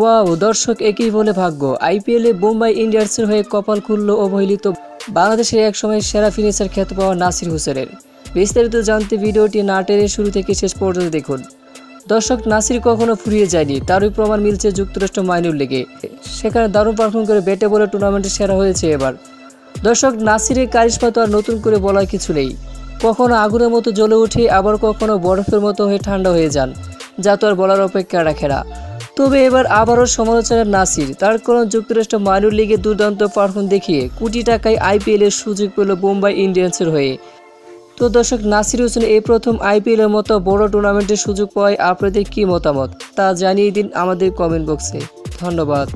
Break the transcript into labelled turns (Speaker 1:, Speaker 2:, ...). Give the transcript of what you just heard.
Speaker 1: Wow, দর্শক একই বলে ভাগ্য। আইপিএলে বোম্বাই ইন্ডিয়ান্সের হয়ে কপাল খুলল অবহেলিত বাংলাদেশের একসময় সেরা ফিনিশার খ্যাত পাওয়া নাসির হোসেনের। বিস্তারিত জানতে ভিডিওটি না টেনে শুরু থেকে শেষ পর্যন্ত দেখুন। দর্শক, নাসির কখনো ফুরিয়ে যায়নি। তারই প্রমাণ মিলছে যুক্তরাষ্ট্র মাইনুর লিগে। সেখানে দারুণ পারফর্ম করে ব্যাটে বলে টুর্নামেন্টে সেরা হয়েছে এবার। দর্শক, নাসিরের কারিশমা তো আর নতুন করে বলার কিছু নেই। কখনো আগুনের মতো জ্বলে উঠে, আবার কখনো বরফের মতো হয়ে ঠান্ডা হয়ে যান। যা তো আর বলার অপেক্ষা রাখে না। তবে এবার আবারও সমালোচনার নাসির। তার কারণ যুক্তরাষ্ট্র মাইনর লিগে দুর্দান্ত পারফর্ম দেখিয়ে কোটি টাকায় আইপিএল এর সুযোগ পেল বোম্বাই ইন্ডিয়ান্সের হয়ে। তো দর্শক, নাসির হোসেন এই প্রথম আইপিএল এর মতো বড় টুর্নামেন্টের সুযোগ পাওয়ায় আপনাদের কী মতামত? তা জানিয়ে দিন আমাদের কমেন্ট বক্সে ধন্যবাদ।